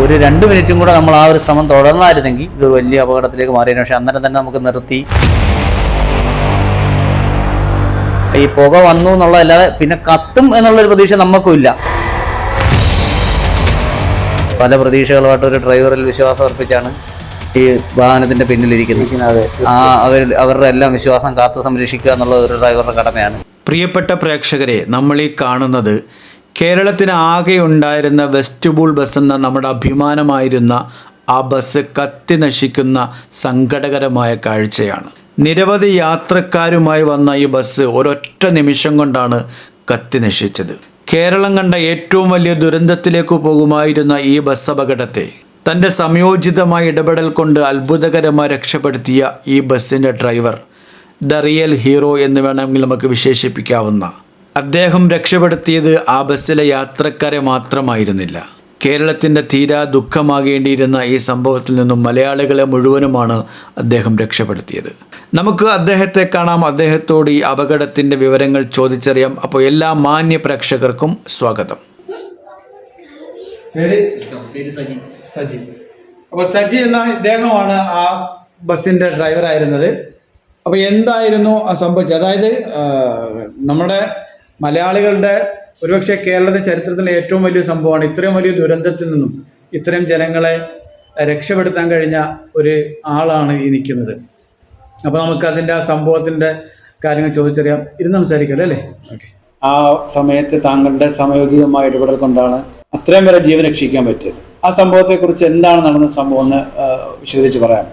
ഒരു രണ്ട് മിനിറ്റും കൂടെ നമ്മൾ ആ ഒരു ശ്രമം തുടർന്നായിരുന്നെങ്കിൽ ഇതൊരു വലിയ അപകടത്തിലേക്ക് മാറിയേനെ പക്ഷേ അന്നേരം തന്നെ നമുക്ക് നിർത്തി. ഈ പുക വന്നു എന്നുള്ളതല്ലാതെ പിന്നെ കത്തും എന്നുള്ളൊരു പ്രതീക്ഷ നമുക്കും ഇല്ല പല പ്രതീക്ഷകളുമായിട്ട് ഒരു ഡ്രൈവറിൽ വിശ്വാസം അർപ്പിച്ചാണ് ഈ വാഹനത്തിന്റെ പിന്നിലിരിക്കുന്നത്. ആ അവർ അവരുടെ എല്ലാം വിശ്വാസം കാത്തു സംരക്ഷിക്കുക എന്നുള്ളത് ഒരു ഡ്രൈവറുടെ കടമയാണ്. പ്രിയപ്പെട്ട പ്രേക്ഷകരെ നമ്മൾ ഈ കാണുന്നത് കേരളത്തിന് ആകെ ഉണ്ടായിരുന്ന വെസ്റ്റ്ബൂൾ ബസ് എന്ന നമ്മുടെ അഭിമാനമായിരുന്ന ആ ബസ് കത്തി നശിക്കുന്ന സങ്കടകരമായ കാഴ്ചയാണ്. നിരവധി യാത്രക്കാരുമായി വന്ന ഈ ബസ് ഒരൊറ്റ നിമിഷം കൊണ്ടാണ് കത്തി നശിച്ചത്. കേരളം കണ്ട ഏറ്റവും വലിയ ദുരന്തത്തിലേക്ക് പോകുമായിരുന്ന ഈ ബസ് അപകടത്തെ തന്റെ സംയോജിതമായ ഇടപെടൽ കൊണ്ട് അത്ഭുതകരമായി രക്ഷപ്പെടുത്തിയ ഈ ബസ്സിന്റെ ഡ്രൈവർ ദ റിയൽ ഹീറോ എന്ന് വേണമെങ്കിൽ നമുക്ക് വിശേഷിപ്പിക്കാവുന്ന അദ്ദേഹം രക്ഷപ്പെടുത്തിയത് ആ ബസ്സിലെ യാത്രക്കാരെ മാത്രമായിരുന്നില്ല. കേരളത്തിന്റെ തീരാ ദുഃഖമാകേണ്ടിയിരുന്ന ഈ സംഭവത്തിൽ നിന്നും മലയാളികളെ മുഴുവനുമാണ് അദ്ദേഹം രക്ഷപ്പെടുത്തിയത്. നമുക്ക് അദ്ദേഹത്തെ കാണാം. അദ്ദേഹത്തോട് ഈ അപകടത്തിന്റെ വിവരങ്ങൾ ചോദിച്ചറിയാം. അപ്പോൾ എല്ലാ മാന്യ പ്രേക്ഷകർക്കും സ്വാഗതം. സജി. അപ്പോൾ സജി എന്ന ഇദ്ദേഹമാണ് ആ ബസ്സിന്റെ ഡ്രൈവർ ആയിരുന്നത് അപ്പോൾ എന്തായിരുന്നു ആ സംഭവിച്ചത്? അതായത് നമ്മുടെ മലയാളികളുടെ ഒരുപക്ഷെ കേരളത്തിന്റെ ചരിത്രത്തിലെ ഏറ്റവും വലിയ സംഭവമാണ് ഇത്രയും വലിയ ദുരന്തത്തിൽ നിന്നും ഇത്രയും ജനങ്ങളെ രക്ഷപ്പെടുത്താൻ കഴിഞ്ഞ ഒരു ആളാണ് ഈ നിൽക്കുന്നത്. അപ്പോൾ നമുക്ക് അതിന്റെ ആ സംഭവത്തിന്റെ കാര്യങ്ങൾ ചോദിച്ചറിയാം. ഇരുന്ന് സംസാരിക്കട്ടെ അല്ലേ? ഓക്കെ. ആ സമയത്ത് താങ്കളുടെ സമയോചിതമായ ഇടപെടൽ കൊണ്ടാണ് അത്രയും വരെ ജീവൻ രക്ഷിക്കാൻ പറ്റിയത്. ആ സംഭവത്തെക്കുറിച്ച് എന്താണ് നടന്ന സംഭവം എന്ന് വിശദീകരിച്ച് പറയാം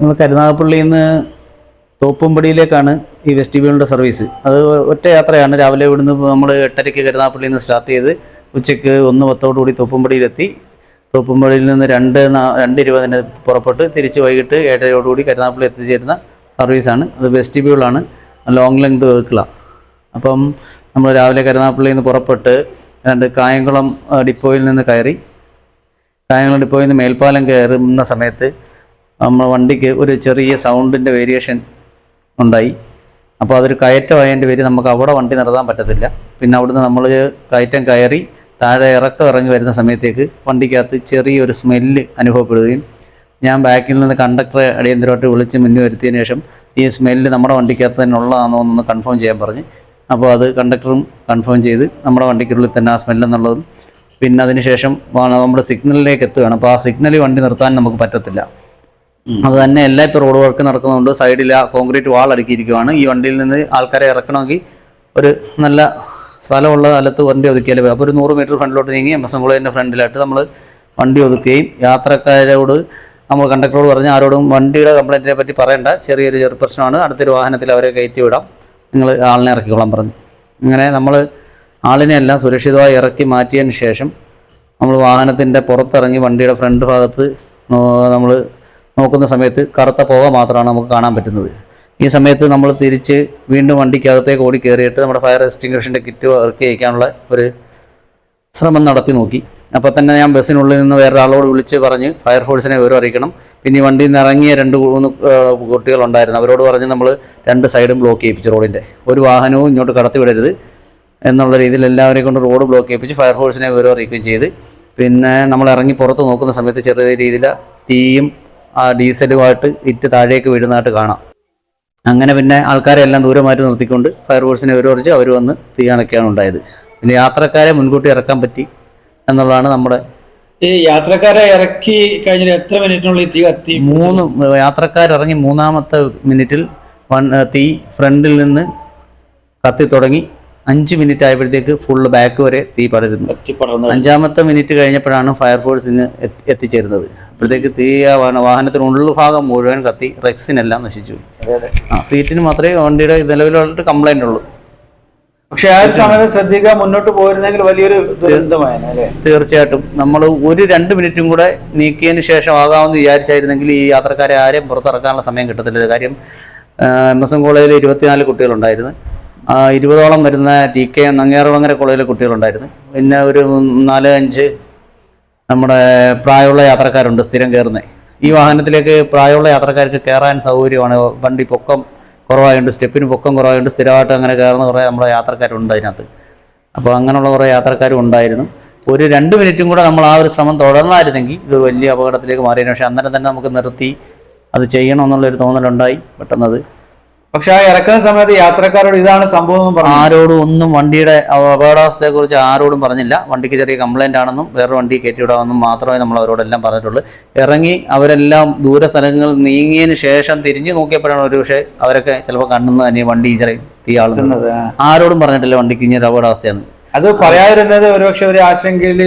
നമ്മൾ കരുനാഗപ്പള്ളിയിൽ നിന്ന് തോപ്പുംപടിയിലേക്കാണ് ഈ വെസ്റ്റിബ്യൂളിന്റെ സർവീസ് അത് ഒറ്റ യാത്രയാണ്. രാവിലെ ഇവിടുന്ന് നമ്മൾ എട്ടരയ്ക്ക് കരുതാപ്പള്ളിയിൽ നിന്ന് സ്റ്റാർട്ട് ചെയ്ത് ഉച്ചയ്ക്ക് ഒന്ന് പത്തോടുകൂടി തോപ്പുംപടിയിലെത്തി. തോപ്പുംപടിയിൽ നിന്ന് രണ്ട് രണ്ട് ഇരുപതിന് പുറപ്പെട്ട് തിരിച്ച് വൈകിട്ട് ഏഴരയോടുകൂടി കരുതാപ്പള്ളി എത്തിച്ചേരുന്ന സർവീസാണ് അത് വെസ്റ്റിബ്യൂളാണ് ലോങ് ലെങ്ത് വെഹിക്കിളാണ് അപ്പം നമ്മൾ രാവിലെ കരുതാപ്പള്ളിയിൽ നിന്ന് പുറപ്പെട്ട് രണ്ട് കായംകുളം ഡിപ്പോയിൽ നിന്ന് കയറി. കായംകുളം ഡിപ്പോയിൽ നിന്ന് മേൽപ്പാലം കയറുന്ന സമയത്ത് നമ്മൾ വണ്ടിക്ക് ഒരു ചെറിയ സൗണ്ടിന്റെ വേരിയേഷൻ ഉണ്ടായി. അപ്പോൾ അതൊരു കയറ്റമായതിന്റെ പേര് നമുക്ക് അവിടെ വണ്ടി നിർത്താൻ പറ്റത്തില്ല. പിന്നെ അവിടുന്ന് നമ്മൾ കയറ്റം കയറി താഴെ ഇറക്കം ഇറങ്ങി വരുന്ന സമയത്തേക്ക് വണ്ടിക്കകത്ത് ചെറിയൊരു സ്മെല്ല് അനുഭവപ്പെടുകയും ഞാൻ ബാക്കിൽ നിന്ന് കണ്ടക്ടറെ അടിയന്തരമായിട്ട് വിളിച്ച് മുന്നിൽ വരുത്തിയതിന് ശേഷം ഈ സ്മെല്ല് നമ്മുടെ വണ്ടിക്കകത്ത് തന്നെ ഉള്ളതാണോ എന്നൊന്ന് കൺഫേം ചെയ്യാൻ പറഞ്ഞ്. അപ്പോൾ അത് കണ്ടക്ടറും കൺഫേം ചെയ്ത് നമ്മുടെ വണ്ടിക്കുള്ളിൽ തന്നെ ആ സ്മെല്ല് എന്നുള്ളതും. പിന്നെ അതിന് ശേഷം വാ- നമ്മുടെ സിഗ്നലിലേക്ക് എത്തുകയാണ്. അപ്പോൾ ആ സിഗ്നലിൽ വണ്ടി നിർത്താൻ നമുക്ക് പറ്റത്തില്ല. അത് തന്നെ എല്ലാ ഇപ്പോൾ റോഡ് വർക്ക് നടക്കുന്നുണ്ട്. സൈഡിൽ ആ കോൺക്രീറ്റ് വാൾ അടുക്കിയിരിക്കുവാണ്. ഈ വണ്ടിയിൽ നിന്ന് ആൾക്കാരെ ഇറക്കണമെങ്കിൽ ഒരു നല്ല സ്ഥലമുള്ള സ്ഥലത്ത് വണ്ടി ഒതുക്കിയാലേ. അപ്പോൾ ഒരു നൂറ് മീറ്റർ ഫ്രണ്ടിലോട്ട് നീങ്ങി എം എസ് എം കോളേജിന്റെ ഫ്രണ്ടിലായിട്ട് നമ്മൾ വണ്ടി ഒതുക്കുകയും യാത്രക്കാരോട് നമ്മൾ കണ്ടക്ടറോട് പറഞ്ഞ് ആരോടും വണ്ടിയുടെ കംപ്ലൈന്റിനെ പറ്റി പറയേണ്ട. ചെറിയൊരു ചെറു പ്രശ്നമാണ്. അടുത്തൊരു വാഹനത്തിൽ അവരെ കയറ്റി വിടാം. നിങ്ങൾ ആളിനെ ഇറക്കിക്കോളാൻ പറഞ്ഞു. അങ്ങനെ നമ്മൾ ആളിനെ എല്ലാം സുരക്ഷിതമായി ഇറക്കി മാറ്റിയതിന് ശേഷം നമ്മൾ വാഹനത്തിന്റെ പുറത്തിറങ്ങി വണ്ടിയുടെ ഫ്രണ്ട് ഭാഗത്ത് നമ്മൾ നോക്കുന്ന സമയത്ത് കറുത്ത പുക മാത്രമാണ് നമുക്ക് കാണാൻ പറ്റുന്നത്. ഈ സമയത്ത് നമ്മൾ തിരിച്ച് വീണ്ടും വണ്ടിക്കകത്തേക്ക് ഓടി കയറിയിട്ട് നമ്മുടെ ഫയർ എക്സ്റ്റിങ്ഷന്റെ കിറ്റ് വർക്ക് ചെയ്യിക്കാനുള്ള ഒരു ശ്രമം നടത്തി നോക്കി. അപ്പോൾ തന്നെ ഞാൻ ബസ്സിനുള്ളിൽ നിന്ന് വേറൊരാളോട് വിളിച്ച് പറഞ്ഞ് ഫയർഫോഴ്സിനെ വിവരം അറിയിക്കണം. പിന്നെ വണ്ടിയിൽ നിന്ന് ഇറങ്ങിയ രണ്ട് മൂന്ന് കുട്ടികളുണ്ടായിരുന്നു അവരോട് പറഞ്ഞ് നമ്മൾ രണ്ട് സൈഡും ബ്ലോക്ക് ചെയ്യിപ്പിച്ചു റോഡിന്റെ ഒരു വാഹനവും ഇങ്ങോട്ട് കടത്തി വിടരുത് എന്നുള്ള രീതിയിൽ എല്ലാവരെയും കൊണ്ട് റോഡ് ബ്ലോക്ക് ചെയ്യിപ്പിച്ച് ഫയർഫോഴ്സിനെ വിവരം അറിയിക്കുകയും ചെയ്ത്. പിന്നെ നമ്മൾ ഇറങ്ങി പുറത്ത് നോക്കുന്ന സമയത്ത് ചെറിയ രീതിയിൽ തീയും ആ ഡീസലുമായിട്ട് ഇറ്റ് താഴേക്ക് വീഴുന്നതായിട്ട് കാണാം. അങ്ങനെ പിന്നെ ആൾക്കാരെ എല്ലാം ദൂരെ മാറ്റി നിർത്തിക്കൊണ്ട് ഫയർഫോഴ്സിനെ ഒരു കുറച്ച് അവർ വന്ന് തീ അണയ്ക്കുകയാണ് ഉണ്ടായത്. പിന്നെ യാത്രക്കാരെ മുൻകൂട്ടി ഇറക്കാൻ പറ്റി എന്നുള്ളതാണ് നമ്മുടെ ഈ യാത്രക്കാരെ ഇറക്കി കഴിഞ്ഞാൽ എത്ര മിനിറ്റിനുള്ളിൽ തീ കത്തി? മൂന്ന് യാത്രക്കാരിറങ്ങി മൂന്നാമത്തെ മിനിറ്റിൽ വൺ തീ ഫ്രണ്ടിൽ നിന്ന് കത്തി തുടങ്ങി. അഞ്ച് മിനിറ്റ് ആയപ്പോഴത്തേക്ക് ഫുൾ ബാക്ക് വരെ തീ പടരുന്നു. അഞ്ചാമത്തെ മിനിറ്റ് കഴിഞ്ഞപ്പോഴാണ് ഫയർഫോഴ്സ് എത്തി- എത്തിച്ചേരുന്നത്. അപ്പോഴത്തേക്ക് തീ ആ വാഹന- വാഹനത്തിന് ഉള്ളു ഭാഗം മുഴുവൻ കത്തി റെക്സിനെല്ലാം നശിച്ചു ആ സീറ്റിന് മാത്രമേ വണ്ടിയുടെ നിലവിലുള്ള കംപ്ലൈന്റ് ഉള്ളൂ. പക്ഷെ ആ ഒരു സമയത്ത് ശ്രദ്ധിക്കാൻ മുന്നോട്ട് പോയിരുന്നെങ്കിൽ വലിയൊരു ദുരന്തമായിരുന്നു തീർച്ചയായിട്ടും. നമ്മൾ ഒരു രണ്ട് മിനിറ്റും കൂടെ നീക്കിയതിന് ശേഷം ആകാമെന്ന് വിചാരിച്ചായിരുന്നെങ്കിൽ ഈ യാത്രക്കാരെ ആരെയും പുറത്തിറക്കാനുള്ള സമയം കിട്ടത്തില്ല. കാര്യം എം എസ് എം കോളേജിൽ ഇരുപത്തിനാല് കുട്ടികളുണ്ടായിരുന്നു. ഇരുപതോളം വരുന്ന ടി കെ നങ്ങേറുവങ്ങര കോളേജിലെ കുട്ടികളുണ്ടായിരുന്നു. പിന്നെ ഒരു നാല് അഞ്ച് നമ്മുടെ പ്രായമുള്ള യാത്രക്കാരുണ്ട് സ്ഥിരം കയറുന്നത് ഈ വാഹനത്തിലേക്ക് പ്രായമുള്ള യാത്രക്കാർക്ക് കയറാൻ സൗകര്യമാണ്. വണ്ടി പൊക്കം കുറവായതുകൊണ്ട് സ്റ്റെപ്പിന് പൊക്കം കുറവായതുകൊണ്ട് സ്ഥിരമായിട്ട് അങ്ങനെ കയറുന്ന കുറേ നമ്മുടെ യാത്രക്കാരുണ്ട് അതിനകത്ത്. അപ്പോൾ അങ്ങനെയുള്ള കുറേ യാത്രക്കാരും ഉണ്ടായിരുന്നു. ഒരു രണ്ട് മിനിറ്റും കൂടെ നമ്മൾ ആ ഒരു ശ്രമം തുടർന്നായിരുന്നെങ്കിൽ ഇതൊരു വലിയ അപകടത്തിലേക്ക് മാറിയിരുന്നു പക്ഷേ അന്നേരം തന്നെ നമുക്ക് നിർത്തി അത് ചെയ്യണമെന്നുള്ളൊരു തോന്നലുണ്ടായി പെട്ടെന്നത്. പക്ഷെ ആ ഇറക്കുന്ന സമയത്ത് യാത്രക്കാരോട് ഇതാണ് സംഭവം എന്ന് പറഞ്ഞു. ആരോടും ഒന്നും വണ്ടിയുടെ അപകടാവസ്ഥയെ കുറിച്ച് ആരോടും പറഞ്ഞില്ല. വണ്ടിക്ക് ചെറിയ കംപ്ലൈന്റ് ആണെന്നും വേറെ വണ്ടി കയറ്റിവിടാമെന്നും മാത്രമേ നമ്മൾ അവരോടെല്ലാം പറഞ്ഞിട്ടുള്ളൂ. ഇറങ്ങി അവരെല്ലാം ദൂര സ്ഥലങ്ങൾ നീങ്ങിയതിന് ശേഷം തിരിഞ്ഞു നോക്കിയപ്പോഴാണ് ഒരു പക്ഷേ അവരൊക്കെ ചിലപ്പോൾ കണ്ണുന്ന തന്നെ വണ്ടി ചെറിയ തീയാളുന്നത് ആരോടും പറഞ്ഞിട്ടില്ല വണ്ടിക്ക് ഇങ്ങനെ ഒരു അപകടാവസ്ഥയാണ് അത് പറയാതിരുന്നത് ഒരുപക്ഷെ ഒരു ആശങ്കയിൽ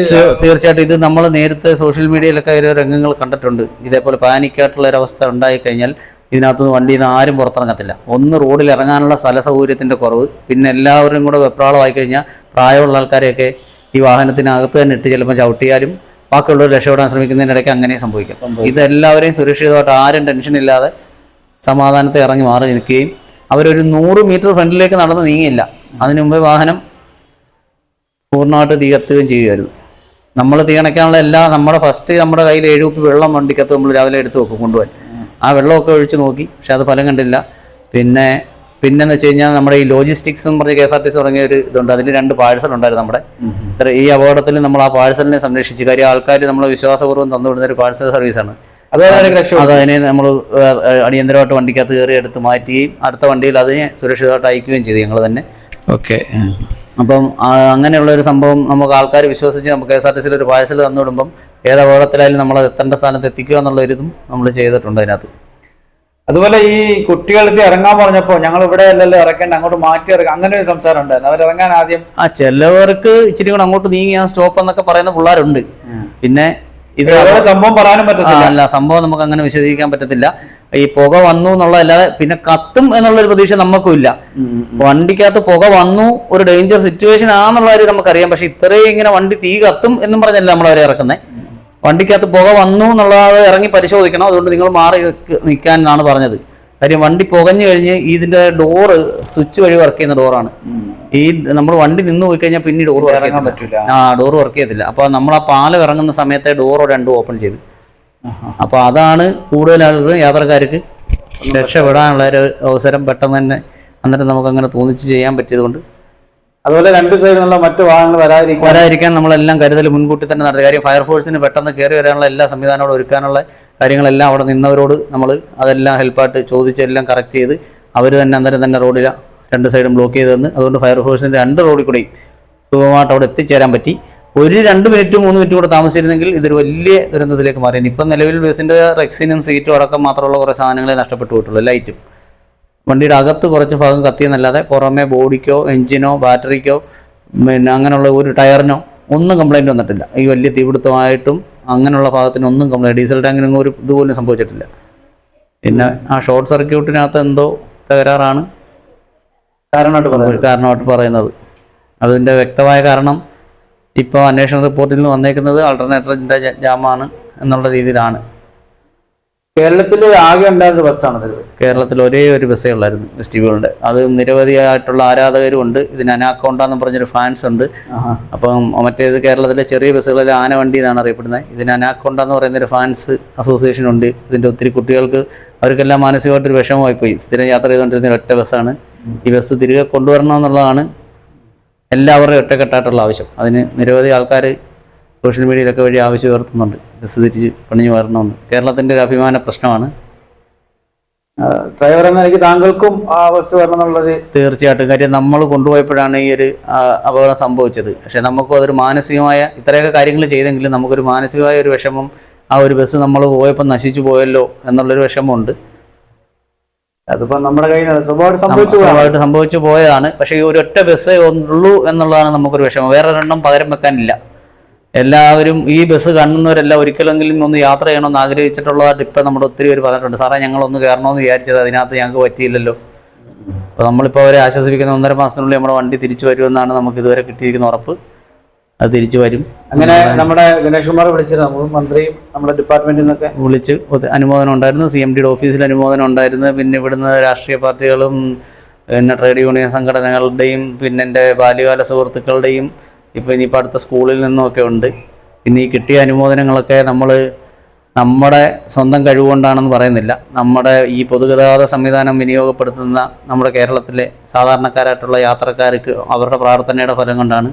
തീർച്ചയായിട്ടും ഇത് നമ്മൾ നേരത്തെ സോഷ്യൽ മീഡിയയിലൊക്കെ ഒരു രംഗങ്ങൾ കണ്ടിട്ടുണ്ട്. ഇതേപോലെ പാനിക്കായിട്ടുള്ള ഒരു അവസ്ഥ ഉണ്ടായി കഴിഞ്ഞാൽ ഇതിനകത്തുനിന്ന് വണ്ടിയിൽ നിന്ന് ആരും പുറത്തിറങ്ങത്തില്ല. ഒന്ന് റോഡിൽ ഇറങ്ങാനുള്ള സ്ഥല സൗകര്യത്തിന്റെ കുറവ് പിന്നെ എല്ലാവരും കൂടെ വെപ്രാളമായി കഴിഞ്ഞാൽ പ്രായമുള്ള ആൾക്കാരെയൊക്കെ ഈ വാഹനത്തിനകത്ത് തന്നെ ഇട്ട് ചിലപ്പോൾ ചവിട്ടിയാലും ബാക്കിയുള്ളവർ രക്ഷപ്പെടാൻ ശ്രമിക്കുന്നതിനിടയ്ക്ക് അങ്ങനെ സംഭവിക്കും. ഇതെല്ലാവരെയും സുരക്ഷിതമായിട്ട് ആരും ടെൻഷനില്ലാതെ സമാധാനത്തെ ഇറങ്ങി മാറി നിൽക്കുകയും അവരൊരു നൂറ് മീറ്റർ ഫ്രണ്ടിലേക്ക് നടന്ന് നീങ്ങിയില്ല. അതിനു മുമ്പ് വാഹനം പൂർണമായിട്ട് തീ കത്തുകയും ചെയ്യുമായിരുന്നു നമ്മൾ തീ കണക്കാനുള്ള എല്ലാ നമ്മുടെ ഫസ്റ്റ് നമ്മുടെ കയ്യിൽ എഴുപ്പ് വെള്ളം വണ്ടിക്കകത്ത് നമ്മൾ രാവിലെ എടുത്ത് വെക്കും കൊണ്ടുപോകാൻ. ആ വെള്ളമൊക്കെ ഒഴിച്ച് നോക്കി പക്ഷെ അത് ഫലം കണ്ടില്ല. പിന്നെ പിന്നെന്ന് വെച്ച് കഴിഞ്ഞാൽ നമ്മുടെ ഈ ലോജിസ്റ്റിക്സ് എന്ന് പറഞ്ഞ K S R T C തുടങ്ങിയ ഒരു ഇതുണ്ട്. അതിൽ രണ്ട് പാഴ്സൽ ഉണ്ടായിരുന്നു നമ്മുടെ. ഈ അപകടത്തിൽ നമ്മൾ ആ പാഴ്സലിനെ സംരക്ഷിച്ചു കാര്യം ആൾക്കാർ നമ്മളെ വിശ്വാസപൂർവം തന്നുവിടുന്ന ഒരു പാഴ്സൽ സർവീസാണ് അത് അതിനെ നമ്മൾ അടിയന്തരമായിട്ട് വണ്ടിക്കകത്ത് കയറി എടുത്ത് മാറ്റുകയും അടുത്ത വണ്ടിയിൽ അതിനെ സുരക്ഷിതമായിട്ട് അയക്കുകയും ചെയ്തു ഞങ്ങൾ തന്നെ. ഓക്കെ. അപ്പം അങ്ങനെയുള്ള ഒരു സംഭവം നമുക്ക് ആൾക്കാർ വിശ്വസിച്ച് നമുക്ക് കെ എസ് ആർ ടി സിയിൽ ഒരു പാഴ്സൽ തന്നു വിടുമ്പം ഏത് അപകടത്തിലായാലും നമ്മൾ എത്തേണ്ട സ്ഥാനത്ത് എത്തിക്കുക എന്നുള്ള ഒരു ഇതും നമ്മൾ ചെയ്തിട്ടുണ്ട് അതിനകത്ത്. അതുപോലെ ഈ കുട്ടികൾക്ക് ഇറങ്ങാൻ പറഞ്ഞപ്പോൾ ഞങ്ങൾ ഇവിടെ അല്ലല്ലോ ഇറക്കേണ്ട അങ്ങോട്ട് മാറ്റി ഇറക്കാം അങ്ങനെ ഒരു സംസാരം ഉണ്ടായിരുന്നു. അവരിറങ്ങാൻ ആദ്യം ആ ചിലവർക്ക് ഇച്ചിരി കൂടെ അങ്ങോട്ട് നീങ്ങി ആ സ്റ്റോപ്പ് എന്നൊക്കെ പറയുന്ന പിള്ളേരുണ്ട്. പിന്നെ ഇത് സംഭവം പറയാനും പറ്റത്തില്ല. അല്ല സംഭവം നമുക്ക് അങ്ങനെ വിശദീകരിക്കാൻ പറ്റത്തില്ല. ഈ പുക വന്നു എന്നുള്ളതല്ലാതെ പിന്നെ കത്തും എന്നുള്ളൊരു പ്രതീക്ഷ നമുക്കും ഇല്ല. വണ്ടിക്കകത്ത് പുക വന്നു ഒരു ഡേഞ്ചർ സിറ്റുവേഷൻ ആണെന്നുള്ള കാര്യം നമുക്കറിയാം. പക്ഷെ ഇത്രയും ഇങ്ങനെ വണ്ടി തീ കത്തും എന്നും പറഞ്ഞല്ല നമ്മൾ അവരെ ഇറക്കുന്നത് വണ്ടിക്കകത്ത് പുക വന്നു എന്നുള്ളത് ഇറങ്ങി പരിശോധിക്കണം. അതുകൊണ്ട് നിങ്ങൾ മാറി നിൽക്കാൻ എന്നാണ് പറഞ്ഞത്. കാര്യം വണ്ടി പുകഞ്ഞു കഴിഞ്ഞ് ഇതിന്റെ ഡോറ് സ്വിച്ച് വഴി വർക്ക് ചെയ്യുന്ന ഡോറാണ് ഈ നമ്മൾ വണ്ടി നിന്ന് പോയി കഴിഞ്ഞാൽ പിന്നെ ഡോർ പറ്റില്ല ഇറങ്ങാൻ ആ ഡോർ വർക്ക് ചെയ്യത്തില്ല. അപ്പൊ നമ്മൾ ആ പാലം ഇറങ്ങുന്ന സമയത്തെ ഡോറോ രണ്ടും ഓപ്പൺ ചെയ്തു. അപ്പൊ അതാണ് കൂടുതൽ ആളുകൾ യാത്രക്കാർക്ക് രക്ഷപ്പെടാനുള്ള ഒരു അവസരം പെട്ടെന്ന് തന്നെ അന്നേരം നമുക്ക് അങ്ങനെ തോന്നിച്ച് ചെയ്യാൻ പറ്റിയത് കൊണ്ട് അതുപോലെ രണ്ട് സൈഡിലുള്ള മറ്റു വാഹനങ്ങൾ വരാതിരിക്കാൻ വരാതിരിക്കാൻ നമ്മളെല്ലാം കരുതൽ മുൻകൂട്ടി തന്നെ നടത്തി കാര്യം ഫയർഫോഴ്സിന് പെട്ടെന്ന് കയറി വരാനുള്ള എല്ലാ സംവിധാനങ്ങളും ഒരുക്കാനുള്ള കാര്യങ്ങളെല്ലാം അവിടെ നിന്നവരോട് നമ്മൾ അതെല്ലാം ഹെൽപ്പായിട്ട് ചോദിച്ചെല്ലാം കറക്റ്റ് ചെയ്ത് അവർ തന്നെ അന്നേരം തന്നെ റോഡിൽ രണ്ട് സൈഡും ബ്ലോക്ക് ചെയ്ത് തന്ന് അതുകൊണ്ട് ഫയർഫോഴ്സിന്റെ രണ്ട് റോഡിൽ കൂടെയും സുഖമായിട്ട് അവിടെ എത്തിച്ചേരാൻ പറ്റി. ഒരു രണ്ട് മിനിറ്റ് മൂന്ന് മിനിറ്റ് കൂടെ താമസിച്ചിരുന്നെങ്കിൽ ഇതൊരു വലിയ ദുരന്തത്തിലേക്ക് മാറി. ഇപ്പം നിലവിൽ ബസ്സിന്റെ റെക്സിനും സീറ്റും അടക്കം മാത്രമുള്ള കുറേ സാധനങ്ങളെ നഷ്ടപ്പെട്ടു പോയിട്ടുള്ളൂ. ലൈറ്റും. വണ്ടിയുടെ അകത്ത് കുറച്ച് ഭാഗം കത്തിയെന്നല്ലാതെ പുറമെ ബോഡിക്കോ എഞ്ചിനോ ബാറ്ററിക്കോ പിന്നെ അങ്ങനെയുള്ള ഒരു ടയറിനോ ഒന്നും കംപ്ലൈന്റ് വന്നിട്ടില്ല. ഈ വലിയ തീപിടുത്തമായിട്ടും അങ്ങനെയുള്ള ഭാഗത്തിന് ഒന്നും കംപ്ലൈന്റ് ഡീസൽ ടാങ്കിനൊന്നും ഒരു ഇതുപോലും സംഭവിച്ചിട്ടില്ല. പിന്നെ ആ ഷോർട്ട് സർക്യൂട്ടിനകത്ത് എന്തോ തകരാറാണ് കാരണമായിട്ട് കാരണമായിട്ട് പറയുന്നത്. അതിന്റെ വ്യക്തമായ കാരണം ഇപ്പോൾ അന്വേഷണ റിപ്പോർട്ടിൽ നിന്ന് വന്നേക്കുന്നത് ആൾട്ടർനേറ്ററിന്റെ ജാമാണ് എന്നുള്ള രീതിയിലാണ്. കേരളത്തിൽ ആകെ ഉണ്ടായിരുന്ന ബസ്സാണ് കേരളത്തിൽ ഒരേ ഒരു ബസ്സേ ഉള്ളായിരുന്നു ഫെസ്റ്റിവലിന്റെ അത് നിരവധിയായിട്ടുള്ള ആരാധകരും ഉണ്ട് ഇതിന് അനാക്കോണ്ടെന്ന് പറഞ്ഞൊരു ഫാൻസ് ഉണ്ട്. അപ്പം മറ്റേത് കേരളത്തിലെ ചെറിയ ബസ്സുകളിൽ ആന വണ്ടി എന്നാണ് അറിയപ്പെടുന്നത്. ഇതിന് അനാക്കോണ്ട എന്ന് പറയുന്ന ഒരു ഫാൻസ് അസോസിയേഷൻ ഉണ്ട്. ഇതിന്റെ ഒത്തിരി കുട്ടികൾക്ക് അവർക്കെല്ലാം മാനസികമായിട്ടൊരു വിഷമമായി പോയി സ്ഥിരം യാത്ര ചെയ്തുകൊണ്ടിരുന്ന ഒറ്റ ബസ്സാണ്. ഈ ബസ് തിരികെ കൊണ്ടുവരണം എന്നുള്ളതാണ് എല്ലാവരുടെയും ഒറ്റക്കെട്ടായിട്ടുള്ള ആവശ്യം. അതിന് നിരവധി ആൾക്കാർ സോഷ്യൽ മീഡിയയിലൊക്കെ വഴി ആവശ്യം ഉയർത്തുന്നുണ്ട്. ബസ് തിരിച്ച് പണിഞ്ഞു വരണമെന്ന് കേരളത്തിന്റെ ഒരു അഭിമാന പ്രശ്നമാണ്. ഡ്രൈവർ എന്ന എനിക്ക് താങ്കൾക്കും ആ ബസ് വരണം എന്നുള്ളൊരു തീർച്ചയായിട്ടും. കാര്യം നമ്മൾ കൊണ്ടുപോയപ്പോഴാണ് ഈ ഒരു അപകടം സംഭവിച്ചത്. പക്ഷെ നമുക്കും അതൊരു മാനസികമായ ഇത്രയൊക്കെ കാര്യങ്ങൾ ചെയ്തെങ്കിലും നമുക്കൊരു മാനസികമായ ഒരു വിഷമം ആ ഒരു ബസ് നമ്മൾ പോയപ്പോൾ നശിച്ചു പോയല്ലോ എന്നുള്ളൊരു വിഷമമുണ്ട്. അതിപ്പോൾ നമ്മുടെ കയ്യിൽ സ്വഭാവമായിട്ട് സംഭവിച്ചു പോയതാണ്. സംഭവിച്ചു പോയതാണ്. പക്ഷേ ഈ ഒരു ഒറ്റ ബസ്സേ ഉള്ളൂ എന്നുള്ളതാണ് നമുക്കൊരു വിഷമം. വേറെ ഒരെണ്ണം പകരം വെക്കാനില്ല. എല്ലാവരും ഈ ബസ് കാണുന്നവരെല്ലാം ഒരിക്കലെങ്കിലും ഒന്ന് യാത്ര ചെയ്യണമെന്ന് ആഗ്രഹിച്ചിട്ടുള്ളതായിട്ട് ഇപ്പം നമ്മുടെ ഒത്തിരി പേര് പറഞ്ഞിട്ടുണ്ട്. സാറേ ഞങ്ങളൊന്ന് കയറണമെന്ന് വിചാരിച്ചത് അതിനകത്ത് ഞങ്ങൾക്ക് പറ്റിയില്ലല്ലോ. അപ്പോൾ നമ്മളിപ്പോൾ അവരെ ആശ്വസിപ്പിക്കുന്ന ഒന്നര മാസത്തിനുള്ളിൽ നമ്മുടെ വണ്ടി തിരിച്ചു വരുമെന്നാണ് നമുക്ക് ഇതുവരെ കിട്ടിയിരിക്കുന്ന ഉറപ്പ്. അത് തിരിച്ചു വരും. അങ്ങനെ നമ്മുടെ ഗണേഷ് കുമാർ വിളിച്ചിരുന്നു. മന്ത്രിയും നമ്മുടെ ഡിപ്പാർട്ട്മെന്റിൽ നിന്നൊക്കെ. വിളിച്ച്. അനുമോദനം ഉണ്ടായിരുന്നു. സി എം ഡിയുടെ ഓഫീസിൽ അനുമോദനം ഉണ്ടായിരുന്നു. പിന്നെ ഇവിടുന്ന് രാഷ്ട്രീയ പാർട്ടികളും പിന്നെ ട്രേഡ് യൂണിയൻ സംഘടനകളുടെയും പിന്നെ എന്റെ ബാല്യകാല സുഹൃത്തുക്കളുടെയും ഇപ്പോൾ ഇനിയിപ്പോൾ അടുത്ത സ്കൂളിൽ നിന്നുമൊക്കെ ഉണ്ട്. പിന്നെ ഈ കിട്ടിയ അനുമോദനങ്ങളൊക്കെ നമ്മൾ നമ്മുടെ സ്വന്തം കഴിവുകൊണ്ടാണെന്ന് പറയുന്നില്ല. നമ്മുടെ ഈ പൊതുഗതാഗത സംവിധാനം വിനിയോഗപ്പെടുത്തുന്ന നമ്മുടെ കേരളത്തിലെ സാധാരണക്കാരായിട്ടുള്ള യാത്രക്കാർക്ക് അവരുടെ പ്രാർത്ഥനയുടെ ഫലം കൊണ്ടാണ്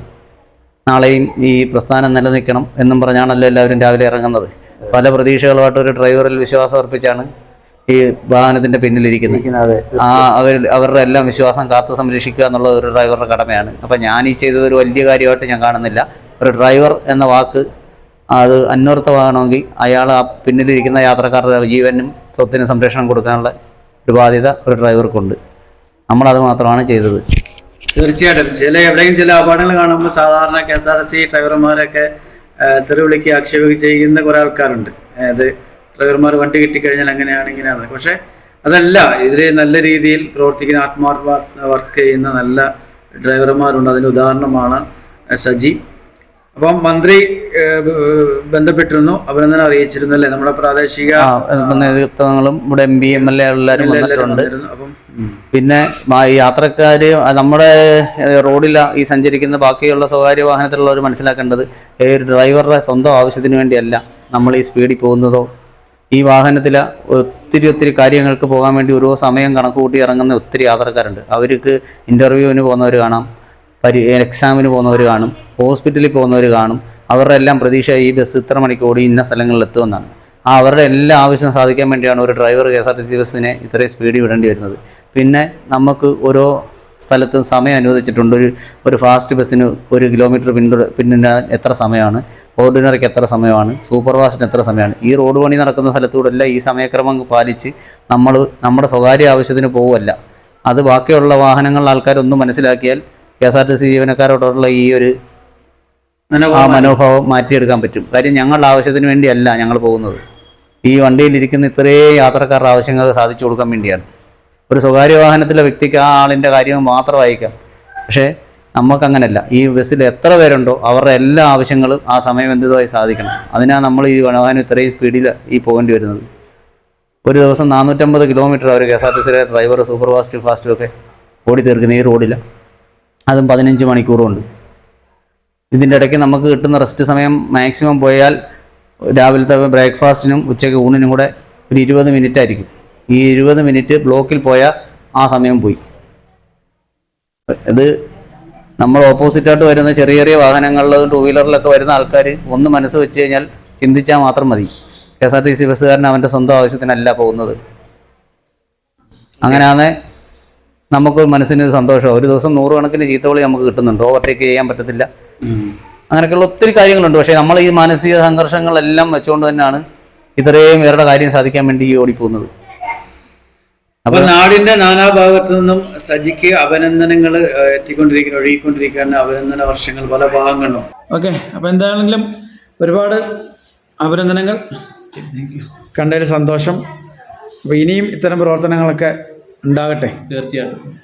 നാളെയും ഈ പ്രസ്ഥാനം നിലനിൽക്കണം എന്നും പറഞ്ഞാണല്ലോ എല്ലാവരും രാവിലെ ഇറങ്ങുന്നത്. പല പ്രതീക്ഷകളുമായിട്ട് ഒരു ഡ്രൈവറിൽ വിശ്വാസം അർപ്പിച്ചാണ് ഈ വാഹനത്തിന്റെ പിന്നിലിരിക്കുന്നത്. ആ അവർ അവരുടെ എല്ലാം വിശ്വാസം കാത്തു സംരക്ഷിക്കുക എന്നുള്ളത് ഒരു ഡ്രൈവറുടെ കടമയാണ്. അപ്പം ഞാൻ ഈ ചെയ്തത് ഒരു വലിയ കാര്യമായിട്ട് ഞാൻ കാണുന്നില്ല. ഒരു ഡ്രൈവർ എന്ന വാക്ക് അത് അന്വർത്ഥമാകണമെങ്കിൽ അയാൾ ആ പിന്നിലിരിക്കുന്ന യാത്രക്കാരുടെ ജീവനും സ്വത്തിനും സംരക്ഷണം കൊടുക്കാനുള്ള ഒരു ബാധ്യത ഒരു ഡ്രൈവർക്കുണ്ട്. നമ്മളത് മാത്രമാണ് ചെയ്തത്. തീർച്ചയായിട്ടും. ചില എവിടെയും ചില അപകടങ്ങൾ കാണുമ്പോൾ സാധാരണ K S R S C ഡ്രൈവർമാരൊക്കെ തെറിവിളിക്ക് ആക്ഷേപിച്ച് ചെയ്യുന്ന കുറെ ആൾക്കാരുണ്ട്. അതായത് ഡ്രൈവർമാർ വണ്ടി കിട്ടിക്കഴിഞ്ഞാൽ അങ്ങനെയാണ് ഇങ്ങനെയാണ്. പക്ഷേ അതല്ല ഇതിൽ നല്ല രീതിയിൽ പ്രവർത്തിക്കുന്ന ആത്മാർത്ഥ വർക്ക് ചെയ്യുന്ന നല്ല ഡ്രൈവർമാരുണ്ട്. അതിന് ഉദാഹരണമാണ് സജി. അപ്പം മന്ത്രി ബന്ധപ്പെട്ടിരുന്നു. അഭിനന്ദനം അറിയിച്ചിരുന്നല്ലേ? നമ്മുടെ പ്രാദേശിക നേതൃത്വങ്ങളും ഇവിടെ M P M L A എല്ലാവരും വന്നിട്ടുണ്ട്. പിന്നെ യാത്രക്കാർ നമ്മുടെ റോഡില ഈ സഞ്ചരിക്കുന്ന ബാക്കിയുള്ള സ്വകാര്യ വാഹനത്തിലുള്ളവർ മനസ്സിലാക്കേണ്ടത് ഒരു ഡ്രൈവറുടെ സ്വന്തം ആവശ്യത്തിന് വേണ്ടിയല്ല നമ്മൾ ഈ സ്പീഡിൽ പോകുന്നതോ ഈ വാഹനത്തിൽ ഒത്തിരി ഒത്തിരി കാര്യങ്ങൾക്ക് പോകാൻ വേണ്ടി ഓരോ സമയം കണക്ക് കൂട്ടി ഇറങ്ങുന്ന ഒത്തിരി യാത്രക്കാരുണ്ട്. അവർക്ക് ഇന്റർവ്യൂവിന് പോകുന്നവർ കാണാം പരി എക്സാമിന് പോകുന്നവർ കാണും ഹോസ്പിറ്റലിൽ പോകുന്നവർ കാണും. അവരുടെ എല്ലാം പ്രതീക്ഷ ഈ ബസ് ഇത്ര മണിക്ക് ഓടി ഇന്ന സ്ഥലങ്ങളിൽ എത്തുമെന്നാണ്. ആ അവരുടെ എല്ലാ ആവശ്യം സാധിക്കാൻ വേണ്ടിയാണ് ഒരു driver K S R T C ബസ്സിനെ ഇത്രയും സ്പീഡിൽ വിടേണ്ടി വരുന്നത്. പിന്നെ നമുക്ക് ഓരോ സ്ഥലത്തും സമയം അനുവദിച്ചിട്ടുണ്ട്. ഒരു ഒരു ഫാസ്റ്റ് ബസ്സിന് ഒരു കിലോമീറ്റർ പിന്തുട പിന്നിടാൻ എത്ര സമയമാണ്? ഓർഡിനറിക്ക് എത്ര സമയമാണ്? സൂപ്പർ ഫാസ്റ്റിന് എത്ര സമയമാണ്? ഈ റോഡ് പണി നടക്കുന്ന സ്ഥലത്തൂടെല്ലാം ഈ സമയക്രമം പാലിച്ച് നമ്മൾ നമ്മുടെ സ്വകാര്യ ആവശ്യത്തിന് പോവുമല്ല അത് ബാക്കിയുള്ള വാഹനങ്ങളിലെ ആൾക്കാരൊന്നും മനസ്സിലാക്കിയാൽ K S R T C ജീവനക്കാരോടുള്ള ഈ ഒരു ആ മനോഭാവം മാറ്റിയെടുക്കാൻ പറ്റും. കാര്യം ഞങ്ങളുടെ ആവശ്യത്തിന് വേണ്ടിയല്ല ഞങ്ങൾ പോകുന്നത്. ഈ വണ്ടിയിലിരിക്കുന്ന ഇത്രയും യാത്രക്കാരുടെ ആവശ്യങ്ങൾ സാധിച്ചു കൊടുക്കാൻ വേണ്ടിയാണ്. ഒരു സ്വകാര്യ വാഹനത്തിലെ വ്യക്തിക്ക് ആ ആളിന്റെ കാര്യം മാത്രം മാത്രമായിരിക്കാം. പക്ഷേ നമുക്കങ്ങനല്ല. ഈ ബസ്സിൽ എത്ര പേരുണ്ടോ അവരുടെ എല്ലാ ആവശ്യങ്ങളും ആ സമയബന്ധിതമായി സാധിക്കണം. അതിനാണ് നമ്മൾ ഈ വാഹനം ഇത്രയും സ്പീഡിൽ ഈ പോകേണ്ടി വരുന്നത്. ഒരു ദിവസം നാനൂറ്റമ്പത് കിലോമീറ്റർ അവർ കെ എസ് ആർ ടി സിയിലെ ഡ്രൈവർ സൂപ്പർ ഫാസ്റ്റ് ഒക്കെ ഓടി തീർക്കുന്ന ഈ റോഡിൽ അതും പതിനഞ്ച് മണിക്കൂറുണ്ട് ഇതിന്റെ ഇടയ്ക്ക് നമുക്ക് കിട്ടുന്ന റെസ്റ്റ് സമയം മാക്സിമം പോയാൽ രാവിലത്തെ ബ്രേക്ക്ഫാസ്റ്റിനും ഉച്ചയ്ക്ക് ഊണിനും കൂടെ ഒരു ഇരുപത് മിനിറ്റ് ആയിരിക്കും ഈ ഇരുപത് മിനിറ്റ് ബ്ലോക്കിൽ പോയാൽ ആ സമയം പോയി. ഇത് നമ്മൾ ഓപ്പോസിറ്റായിട്ട് വരുന്ന ചെറിയ ചെറിയ വാഹനങ്ങളിലും ടൂ വീലറിലൊക്കെ വരുന്ന ആൾക്കാർ ഒന്ന് മനസ്സ് വെച്ച് കഴിഞ്ഞാൽ ചിന്തിച്ചാൽ മാത്രം മതി. K S R T C ബസ്സുകാരൻ അവന്റെ സ്വന്തം ആവശ്യത്തിനല്ല പോകുന്നത്. അങ്ങനെയാണ് നമുക്ക് മനസ്സിനൊരു സന്തോഷം. ഒരു ദിവസം നൂറുകണക്കിന് ചീത്തവിളി നമുക്ക് കിട്ടുന്നുണ്ട്. ഓവർടേക്ക് ചെയ്യാൻ പറ്റത്തില്ല. അങ്ങനെയൊക്കെയുള്ള ഒത്തിരി കാര്യങ്ങളുണ്ട്. പക്ഷേ നമ്മൾ ഈ മാനസിക സംഘർഷങ്ങളെല്ലാം വെച്ചുകൊണ്ട് തന്നെയാണ് ഇത്രയും പേരുടെ കാര്യം സാധിക്കാൻ വേണ്ടി ഓടിപ്പോകുന്നത്. അപ്പൊ നാടിന്റെ നാനാഭാഗത്തു നിന്നും സജിക്ക് അഭിനന്ദനങ്ങൾ എത്തിക്കൊണ്ടിരിക്കുന്ന ഒഴുകിക്കൊണ്ടിരിക്കുകയാണ് അഭിനന്ദന വർഷങ്ങൾ പല ഭാഗങ്ങളിലും. ഓക്കെ അപ്പൊ എന്താണെങ്കിലും ഒരുപാട് അഭിനന്ദനങ്ങൾ. കണ്ടതിൽ സന്തോഷം. അപ്പൊ ഇനിയും ഇത്തരം പ്രവർത്തനങ്ങളൊക്കെ ഉണ്ടാകട്ടെ. തീർച്ചയായിട്ടും.